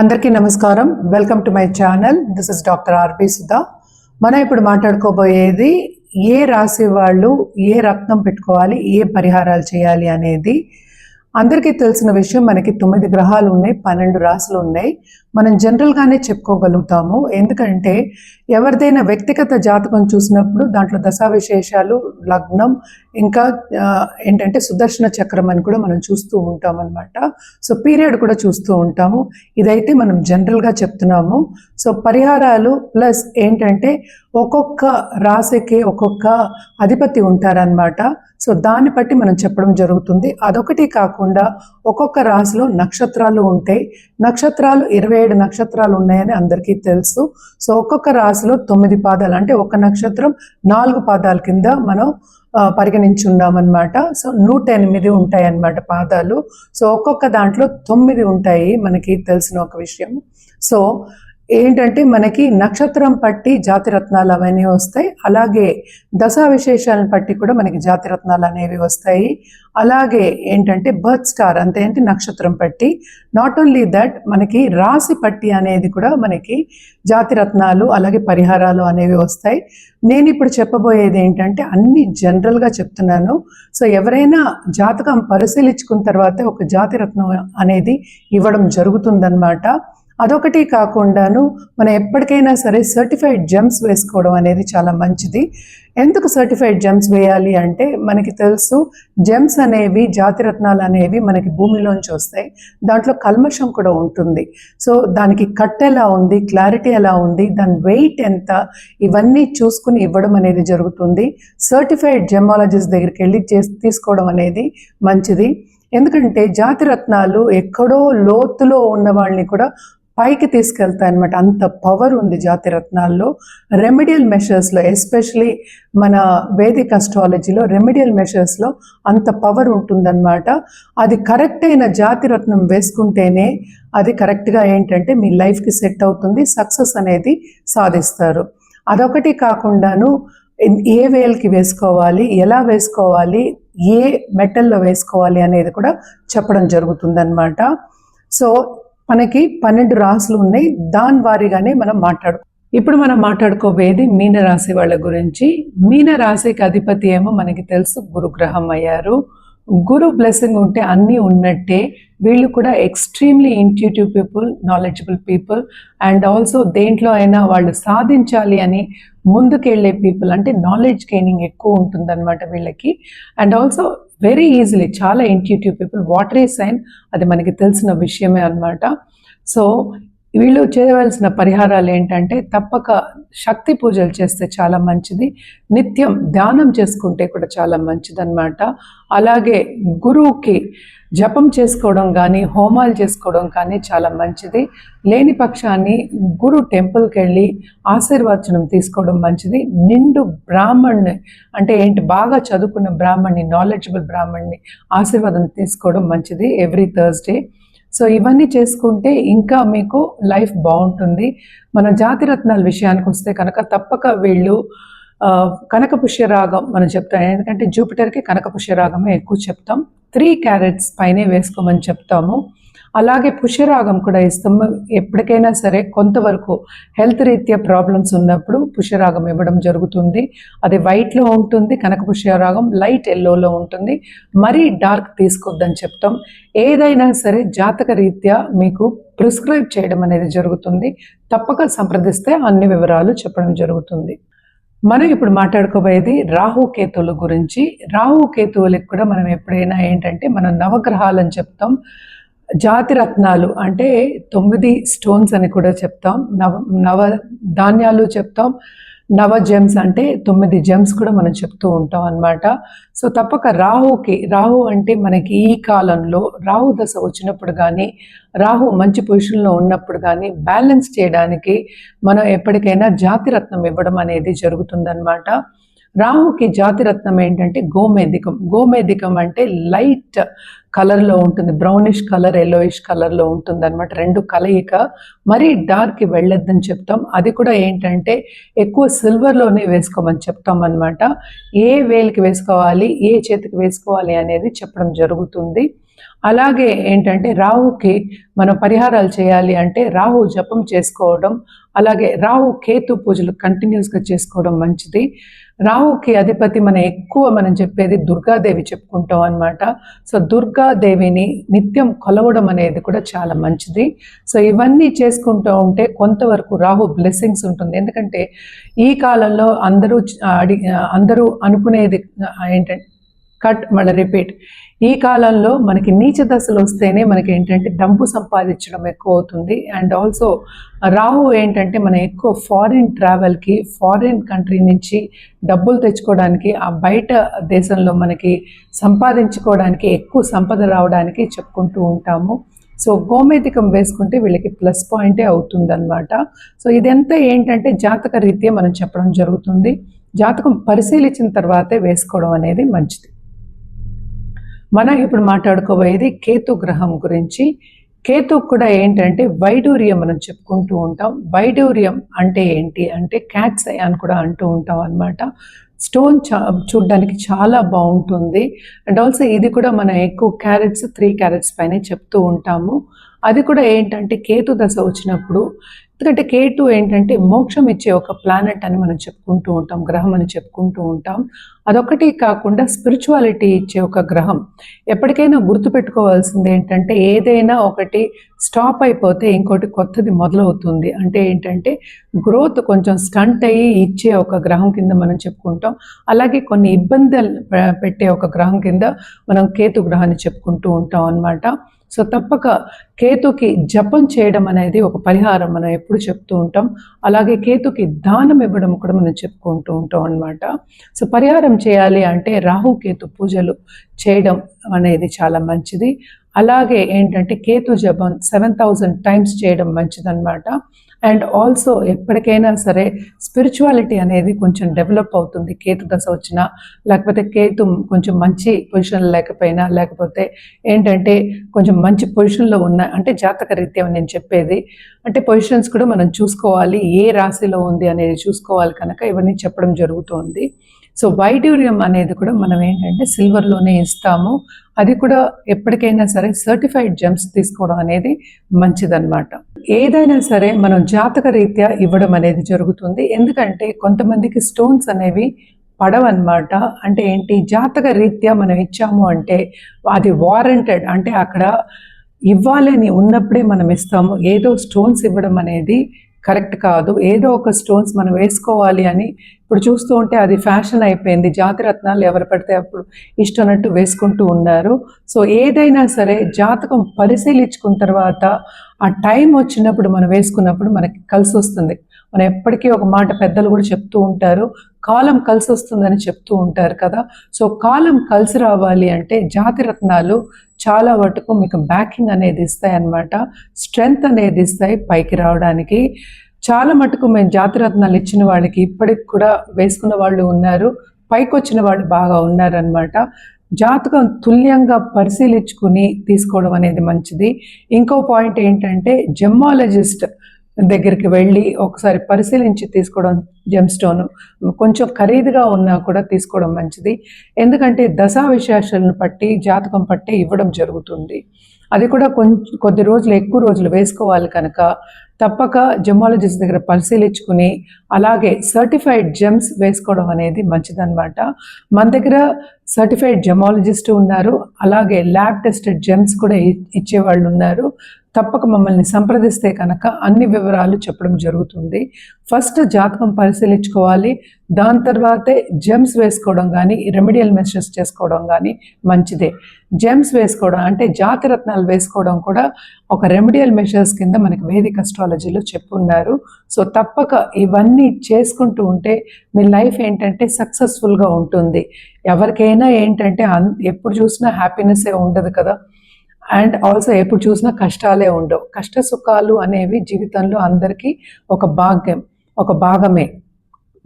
అందరికీ నమస్కారం. Welcome to my channel this is doctor RP Sudha మనం ఇప్పుడు మాట్లాడుకోబోయేది ఏ రాశి వాళ్ళు ఏ రత్నం పెట్టుకోవాలి ఏ పరిహారాలు చేయాలి అనేది. అందరికీ తెలిసిన విషయం మనకి తొమ్మిది గ్రహాలు ఉన్నాయి పన్నెండు రాశులు ఉన్నాయి. మనం జనరల్గానే చెప్పుకోగలుగుతాము. ఎందుకంటే ఎవరిదైనా వ్యక్తిగత జాతకం చూసినప్పుడు దాంట్లో దశా విశేషాలు లగ్నం ఇంకా ఏంటంటే సుదర్శన చక్రం అని కూడా మనం చూస్తూ ఉంటాం అనమాట సో పీరియడ్ కూడా చూస్తూ ఉంటాము. ఇదైతే మనం జనరల్గా చెప్తున్నాము. సో పరిహారాలు ప్లస్ ఏంటంటే ఒక్కొక్క రాశికి ఒక్కొక్క అధిపతి ఉంటారనమాట సో దాన్ని బట్టి మనం చెప్పడం జరుగుతుంది. అదొకటి కాకుండా ఒక్కొక్క రాశిలో నక్షత్రాలు ఉంటాయి. నక్షత్రాలు ఇరవై ఏడు నక్షత్రాలు ఉన్నాయని అందరికీ తెలుసు. సో ఒక్కొక్క రాశిలో తొమ్మిది పాదాలు అంటే ఒక నక్షత్రం నాలుగు పాదాల కింద మనం పరిగణించి ఉన్నామన్నమాట. సో నూట ఎనిమిది ఉంటాయి అన్నమాట పాదాలు. సో ఒక్కొక్క దాంట్లో తొమ్మిది ఉంటాయి మనకి తెలిసిన ఒక విషయం. సో ఏంటంటే మనకి నక్షత్రం పట్టి జాతిరత్నాలు అవన్నీ వస్తాయి. అలాగే దశా విశేషాలను పట్టి కూడా మనకి జాతిరత్నాలు అనేవి వస్తాయి. అలాగే ఏంటంటే బర్త్ స్టార్ అంతే అంటే నక్షత్రం పట్టి. నాట్ ఓన్లీ దట్ మనకి రాశి పట్టి అనేది కూడా మనకి జాతిరత్నాలు అలాగే పరిహారాలు అనేవి వస్తాయి. నేను ఇప్పుడు చెప్పబోయేది ఏంటంటే అన్ని జనరల్గా చెప్తున్నాను. సో ఎవరైనా జాతకం పరిశీలించుకున్న తర్వాత ఒక జాతిరత్నం అనేది ఇవ్వడం జరుగుతుందన్నమాట. అదొకటి కాకుండాను మనం ఎప్పటికైనా సరే సర్టిఫైడ్ జెమ్స్ వేసుకోవడం అనేది చాలా మంచిది. ఎందుకు సర్టిఫైడ్ జెమ్స్ వేయాలి అంటే మనకి తెలుసు జెమ్స్ అనేవి జాతిరత్నాలు అనేవి మనకి భూమిలోంచి వస్తాయి. దాంట్లో కల్మషం కూడా ఉంటుంది. సో దానికి కట్ ఎలా ఉంది క్లారిటీ ఎలా ఉంది దాని వెయిట్ ఎంత ఇవన్నీ చూసుకుని ఇవ్వడం అనేది జరుగుతుంది. సర్టిఫైడ్ జెమాలజిస్ట్ దగ్గరికి వెళ్ళి చేసి తీసుకోవడం అనేది మంచిది. ఎందుకంటే జాతిరత్నాలు ఎక్కడో లోతులో ఉన్న వాళ్ళని కూడా పైకి తీసుకెళ్తాయి అనమాట అంత పవర్ ఉంది జాతిరత్నాల్లో రెమెడియల్ మెషర్స్లో ఎస్పెషలీ మన వేదిక అస్ట్రాలజీలో రెమెడియల్ మెషర్స్లో అంత పవర్ ఉంటుందన్నమాట. అది కరెక్ట్ అయిన జాతిరత్నం వేసుకుంటేనే అది కరెక్ట్గా ఏంటంటే మీ లైఫ్కి సెట్ అవుతుంది సక్సెస్ అనేది సాధిస్తారు. అదొకటి కాకుండాను ఏ వేల్కి వేసుకోవాలి ఎలా వేసుకోవాలి ఏ మెటల్లో వేసుకోవాలి అనేది కూడా చెప్పడం జరుగుతుందన్నమాట. సో మనకి పన్నెండు రాసులు ఉన్నాయి. దాని వారీగానే మనం మాట్లాడు ఇప్పుడు మనం మాట్లాడుకోబోయేది మీనరాశి వాళ్ళ గురించి. మీనరాశికి అధిపతి ఏమో మనకి తెలుసు గురుగ్రహం అయ్యారు. గురు బ్లెస్సింగ్ ఉంటే అన్నీ ఉన్నట్టే. వీళ్ళు కూడా extremely intuitive people knowledgeable people. And also దేంట్లో అయినా వాళ్ళు సాధించాలి అని ముందుకెళ్ళే పీపుల్. అంటే నాలెడ్జ్ గెయినింగ్ ఎక్కువ ఉంటుందన్నమాట వీళ్ళకి. అండ్ ఆల్సో వెరీ ఈజీలీ చాలా intuitive people water watery sign అది మనకి తెలిసిన విషయమే అన్నమాట. సో వీళ్ళు చేయవలసిన పరిహారాలు ఏంటంటే తప్పక శక్తి పూజలు చేస్తే చాలా మంచిది. నిత్యం ధ్యానం చేసుకుంటే కూడా చాలా మంచిదన్నమాట. అలాగే గురువుకి జపం చేసుకోవడం కానీ హోమాలు చేసుకోవడం కానీ చాలా మంచిది. లేని పక్షాన్ని గురు టెంపుల్కి వెళ్ళి ఆశీర్వచనం తీసుకోవడం మంచిది. నిండు బ్రాహ్మణ్ని అంటే ఏంటి బాగా చదువుకున్న బ్రాహ్మణ్ణి నాలెడ్జబుల్ బ్రాహ్మణ్ణి ఆశీర్వాదం తీసుకోవడం మంచిది. ఎవ్రీ థర్స్డే సో ఇవన్నీ చేసుకుంటే ఇంకా మీకు లైఫ్ బాగుంటుంది. మన జాతిరత్నాల విషయానికి వస్తే కనుక తప్పక వీళ్ళు ఆ, కనక పుష్యరాగం మనం చెప్తాం. ఎందుకంటే జూపిటర్కి కనక పుష్యరాగమే ఎక్కువ చెప్తాం. త్రీ క్యారెట్స్ పైనే వేసుకోమని చెప్తాము. అలాగే పుష్యరాగం కూడా ఇస్తాం. ఎప్పటికైనా సరే కొంతవరకు హెల్త్ రీత్యా ప్రాబ్లమ్స్ ఉన్నప్పుడు పుష్యరాగం ఇవ్వడం జరుగుతుంది. అది వైట్లో ఉంటుంది కనక పుష్యరాగం లైట్ ఎల్లోలో ఉంటుంది. మరీ డార్క్ తీసుకోవద్దని చెప్తాం. ఏదైనా సరే జాతక రీత్యా మీకు ప్రిస్క్రైబ్ చేయడం అనేది జరుగుతుంది. తప్పక సంప్రదిస్తే అన్ని వివరాలు చెప్పడం జరుగుతుంది. మనం ఇప్పుడు మాట్లాడుకోబోయేది రాహుకేతువుల గురించి. రాహుకేతువులకు కూడా మనం ఎప్పుడైనా ఏంటంటే మనం నవగ్రహాలని చెప్తాం. జాతి రత్నాలు అంటే తొమ్మిది స్టోన్స్ అని కూడా చెప్తాం. నవ నవ ధాన్యాలు చెప్తాం. నవ జెమ్స్ అంటే తొమ్మిది జెమ్స్ కూడా మనం చెప్తూ ఉంటాం అన్నమాట. సో తప్పక రాహుకి రాహు అంటే మనకి ఈ కాలంలో రాహు దశ వచ్చినప్పుడు కానీ రాహు మంచి పొజిషన్లో ఉన్నప్పుడు కానీ బ్యాలెన్స్ చేయడానికి మనం ఎప్పటికైనా జాతిరత్నం ఇవ్వడం అనేది జరుగుతుందన్నమాట. రాహుకి జాతిరత్నం ఏంటంటే గోమేధికం. గోమేధికం అంటే లైట్ కలర్లో ఉంటుంది. బ్రౌనిష్ కలర్ ఎల్లోయిష్ కలర్లో ఉంటుంది అనమాట రెండు కలయిక మరీ డార్క్కి వెళ్ళొద్దని చెప్తాం. అది కూడా ఏంటంటే ఎక్కువ సిల్వర్లోనే వేసుకోమని చెప్తాం అనమాట ఏ వేలికి వేసుకోవాలి ఏ చేతికి వేసుకోవాలి అనేది చెప్పడం జరుగుతుంది. అలాగే ఏంటంటే రాహుకి మనం పరిహారాలు చేయాలి అంటే రాహు జపం చేసుకోవడం అలాగే రాహు కేతు పూజలు కంటిన్యూస్గా చేసుకోవడం మంచిది. రాహుకి అధిపతి మనం ఎక్కువ మనం చెప్పేది దుర్గాదేవి చెప్పుకుంటాం అనమాట సో దుర్గాదేవిని నిత్యం కొలవడం అనేది కూడా చాలా మంచిది. సో ఇవన్నీ చేసుకుంటూ ఉంటే కొంతవరకు రాహు బ్లెస్సింగ్స్ ఉంటుంది. ఎందుకంటే ఈ కాలంలో అందరూ అడి అందరూ అనుకునేది ఏంటంటే కట్ మళ్ళీ రిపీట్. ఈ కాలంలో మనకి నీచ దశలు వస్తేనే మనకి ఏంటంటే డబ్బు సంపాదించడం ఎక్కువ అవుతుంది. అండ్ ఆల్సో రాహు ఏంటంటే మనం ఎక్కువ ఫారిన్ ట్రావెల్కి ఫారిన్ కంట్రీ నుంచి డబ్బులు తెచ్చుకోవడానికి ఆ బయట దేశంలో మనకి సంపాదించుకోవడానికి ఎక్కువ సంపద రావడానికి చెప్పుకుంటూ ఉంటాము. సో గోమేతికం వేసుకుంటే వీళ్ళకి ప్లస్ పాయింటే అవుతుందన్నమాట. సో ఇదంతా ఏంటంటే జాతక రీత్యా మనం చెప్పడం జరుగుతుంది. జాతకం పరిశీలించిన తర్వాతే వేసుకోవడం అనేది మంచిది. మనం ఇప్పుడు మాట్లాడుకోబోయేది కేతు గ్రహం గురించి. కేతు కూడా ఏంటంటే వైడూర్యం మనం చెప్పుకుంటూ ఉంటాం. వైడూర్యం అంటే ఏంటి? అంటే క్యాట్స్ అని కూడా అంటూ ఉంటాం అనమాట స్టోన్ చా చూడడానికి చాలా బాగుంటుంది. అండ్ ఆల్సో ఇది కూడా మనం ఎక్కువ క్యారెట్స్ త్రీ క్యారెట్స్ పైన చెప్తూ ఉంటాము. అది కూడా ఏంటంటే కేతు దశ వచ్చినప్పుడు ఎందుకంటే కే టూ ఏంటంటే మోక్షం ఇచ్చే ఒక ప్లానెట్ అని మనం చెప్పుకుంటూ ఉంటాం గ్రహం అని చెప్పుకుంటూ ఉంటాం. అదొకటి కాకుండా స్పిరిచువాలిటీ ఇచ్చే ఒక గ్రహం. ఎప్పటికైనా గుర్తుపెట్టుకోవాల్సింది ఏంటంటే ఏదైనా ఒకటి స్టాప్ అయిపోతే ఇంకోటి కొత్తది మొదలవుతుంది. అంటే ఏంటంటే గ్రోత్ కొంచెం స్టంట్ అయ్యి ఇచ్చే ఒక గ్రహం కింద మనం చెప్పుకుంటాం. అలాగే కొన్ని ఇబ్బందులు పెట్టే ఒక గ్రహం కింద మనం కేతు గ్రహాన్ని చెప్పుకుంటూ ఉంటాం అనమాట సో తప్పక కేతుకి జపం చేయడం అనేది ఒక పరిహారం. మనం ఎప్పుడు చెప్తూ ఉంటాం. అలాగే కేతుకి దానం ఇవ్వడం కూడా మనం చెప్పుకుంటూ ఉంటాం అనమాట సో పరిహారం చేయాలి అంటే రాహుకేతు పూజలు చేయడం అనేది చాలా మంచిది. అలాగే ఏంటంటే కేతు జపం సెవెన్ థౌజండ్ టైమ్స్ చేయడం మంచిదన్నమాట. అండ్ ఆల్సో ఎప్పటికైనా సరే స్పిరిచువాలిటీ అనేది కొంచెం డెవలప్ అవుతుంది. కేతు దశ వచ్చినా లేకపోతే కేతు కొంచెం మంచి పొజిషన్ లేకపోయినా లేకపోతే ఏంటంటే కొంచెం మంచి పొజిషన్లో ఉన్న అంటే జాతక రీత్యా నేను చెప్పేది అంటే పొజిషన్స్ కూడా మనం చూసుకోవాలి. ఏ రాశిలో ఉంది అనేది చూసుకోవాలి కనుక ఇవన్నీ చెప్పడం జరుగుతోంది. సో వైడ్యూరియం అనేది కూడా మనం ఏంటంటే సిల్వర్లోనే ఇస్తాము. అది కూడా ఎప్పటికైనా సరే సర్టిఫైడ్ జెమ్స్ తీసుకోవడం అనేది మంచిదన్నమాట. ఏదైనా సరే మనం జాతక రీత్యా ఇవ్వడం అనేది జరుగుతుంది. ఎందుకంటే కొంతమందికి స్టోన్స్ అనేవి పడవన్నమాట. అంటే ఏంటి? జాతక రీత్యా మనం ఇచ్చాము అంటే అది వారంటెడ్ అంటే అక్కడ ఇవ్వాలని ఉన్నప్పుడే మనం ఇస్తాము. ఏదో స్టోన్స్ ఇవ్వడం అనేది కరెక్ట్ కాదు. ఏదో ఒక స్టోన్స్ మనం వేసుకోవాలి అని ఇప్పుడు చూస్తూ ఉంటే అది ఫ్యాషన్ అయిపోయింది. జాతిరత్నాలు ఎవరు పడితే అప్పుడు ఇష్టనట్టు వేసుకుంటూ ఉన్నారు. సో ఏదైనా సరే జాతకం పరిశీలించుకున్న తర్వాత ఆ టైం వచ్చినప్పుడు మనం వేసుకున్నప్పుడు మనకి కలిసి వస్తుంది. మనం ఎప్పటికీ ఒక మాట పెద్దలు కూడా చెప్తూ ఉంటారు. కాలం కలిసి వస్తుందని చెప్తూ ఉంటారు కదా. సో కాలం కలిసి రావాలి అంటే జాతి రత్నాలు చాలా వరకు మీకు బ్యాకింగ్ అనేది ఇస్తాయి అన్నమాట స్ట్రెంగ్త్ అనేది ఇస్తాయి పైకి రావడానికి. చాలా మటుకు మేము జాతి రత్నాలు ఇచ్చిన వాళ్ళకి ఇప్పటికి కూడా వేసుకున్న వాళ్ళు ఉన్నారు. పైకి వచ్చిన వాళ్ళు బాగా ఉన్నారనమాట జాతకం తుల్యంగా పరిశీలించుకుని తీసుకోవడం అనేది మంచిది. ఇంకో పాయింట్ ఏంటంటే జెమ్మాలజిస్ట్ దగ్గరికి వెళ్ళి ఒకసారి పరిశీలించి తీసుకోవడం జెమ్ స్టోన్ కొంచెం ఖరీదుగా ఉన్నా కూడా తీసుకోవడం మంచిది. ఎందుకంటే దశా విశేషాలను బట్టి జాతకం పట్టి ఇవ్వడం జరుగుతుంది. అది కూడా కొంచెం కొద్ది రోజులు ఎక్కువ రోజులు వేసుకోవాలి కనుక తప్పక జెమాలజిస్ట్ దగ్గర పరిశీలించుకుని అలాగే సర్టిఫైడ్ జెమ్స్ వేసుకోవడం అనేది మంచిదన్నమాట. మన దగ్గర సర్టిఫైడ్ జెమాలజిస్ట్ ఉన్నారు అలాగే ల్యాబ్ టెస్టెడ్ జెమ్స్ కూడా ఇచ్చేవాళ్ళు ఉన్నారు. తప్పక మమ్మల్ని సంప్రదిస్తే కనుక అన్ని వివరాలు చెప్పడం జరుగుతుంది. ఫస్ట్ జాతకం పరిశీలించుకోవాలి దాని తర్వాతే జెమ్స్ వేసుకోవడం కానీ రెమెడియల్ మెషర్స్ చేసుకోవడం కానీ మంచిదే. జెమ్స్ వేసుకోవడం అంటే జాతరత్నాలు వేసుకోవడం కూడా ఒక రెమెడియల్ మెషర్స్ కింద మనకి వేదిక అస్ట్రాలజీలో చెప్పున్నారు. సో తప్పక ఇవన్నీ చేసుకుంటూ ఉంటే మీ లైఫ్ ఏంటంటే సక్సెస్ఫుల్గా ఉంటుంది. ఎవరికైనా ఏంటంటే ఎప్పుడు చూసినా హ్యాపీనెస్సే ఉండదు కదా. అండ్ ఆల్సో ఎప్పుడు చూసినా కష్టాలే ఉండవు. కష్ట సుఖాలు అనేవి జీవితంలో అందరికీ ఒక భాగ్యం ఒక భాగమే.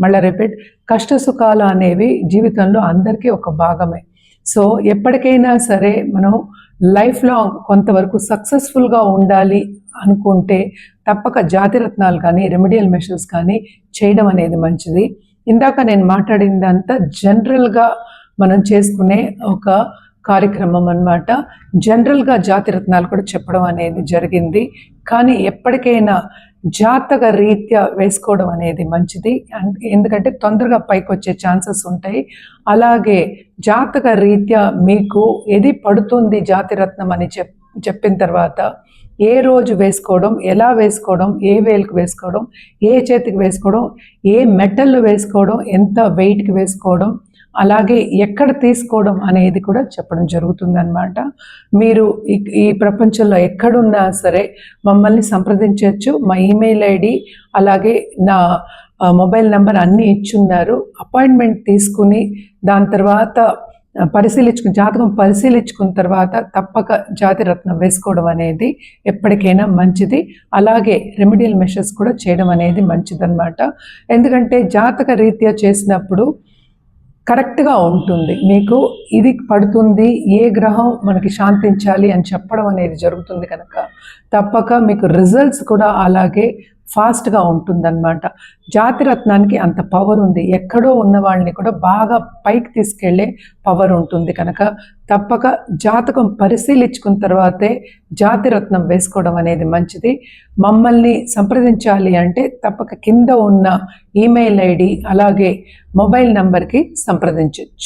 మళ్ళీ రిపీట్ కష్ట సుఖాలు అనేవి జీవితంలో అందరికీ ఒక భాగమే. సో ఎప్పటికైనా సరే మనం లైఫ్ లాంగ్ కొంతవరకు సక్సెస్ఫుల్గా ఉండాలి అనుకుంటే తప్పక జాతిరత్నాలు కానీ రెమెడియల్ మెషర్స్ కానీ చేయడం అనేది మంచిది. ఇందాక నేను మాట్లాడిందంతా జనరల్గా మనం చేసుకునే ఒక కార్యక్రమం అన్నమాట. జనరల్గా జాతిరత్నాలు కూడా చెప్పడం అనేది జరిగింది. కానీ ఎప్పటికైనా జాతక రీత్యా వేసుకోవడం అనేది మంచిది. అండ్ ఎందుకంటే తొందరగా పైకి వచ్చే ఛాన్సెస్ ఉంటాయి. అలాగే జాతక రీత్యా మీకు ఏది పడుతుంది జాతిరత్నం అని చెప్ చెప్పిన తర్వాత ఏ రోజు వేసుకోవడం ఎలా వేసుకోవడం ఏ వేలుకు వేసుకోవడం ఏ చేతికి వేసుకోవడం ఏ మెటల్ వేసుకోవడం ఎంత వెయిట్కి వేసుకోవడం అలాగే ఎక్కడ తీసుకోవడం అనేది కూడా చెప్పడం జరుగుతుందన్నమాట. మీరు ఈ- ప్రపంచంలో ఎక్కడున్నా సరే మమ్మల్ని సంప్రదించవచ్చు. మా ఈమెయిల్ ఐడి అలాగే నా మొబైల్ నెంబర్ అన్నీ ఇచ్చున్నారు. అపాయింట్మెంట్ తీసుకుని దాని తర్వాత పరిశీలించుకుని జాతకం పరిశీలించుకున్న తర్వాత తప్పక జాతి రత్నం వేసుకోవడం అనేది ఎప్పటికైనా మంచిది. అలాగే రెమెడియల్ మెషర్స్ కూడా చేయడం అనేది మంచిదన్నమాట. ఎందుకంటే జాతక రీత్యా చేసినప్పుడు కరెక్ట్గా ఉంటుంది. మీకు ఇది పడుతుంది ఏ గ్రహం మనకి శాంతించాలి అని చెప్పడం అనేది జరుగుతుంది కనుక తప్పక మీకు రిజల్ట్స్ కూడా అలాగే ఫాస్ట్గా ఉంటుందన్నమాట. జాతిరత్నానికి అంత పవర్ ఉంది. ఎక్కడో ఉన్న వాళ్ళని కూడా బాగా పైకి తీసుకెళ్ళే పవర్ ఉంటుంది కనుక తప్పక జాతకం పరిశీలించుకున్న తర్వాతే జాతిరత్నం వేసుకోవడం అనేది మంచిది. మమ్మల్ని సంప్రదించాలి అంటే తప్పక కింద ఉన్న ఈమెయిల్ ఐడి అలాగే మొబైల్ నంబర్కి సంప్రదించవచ్చు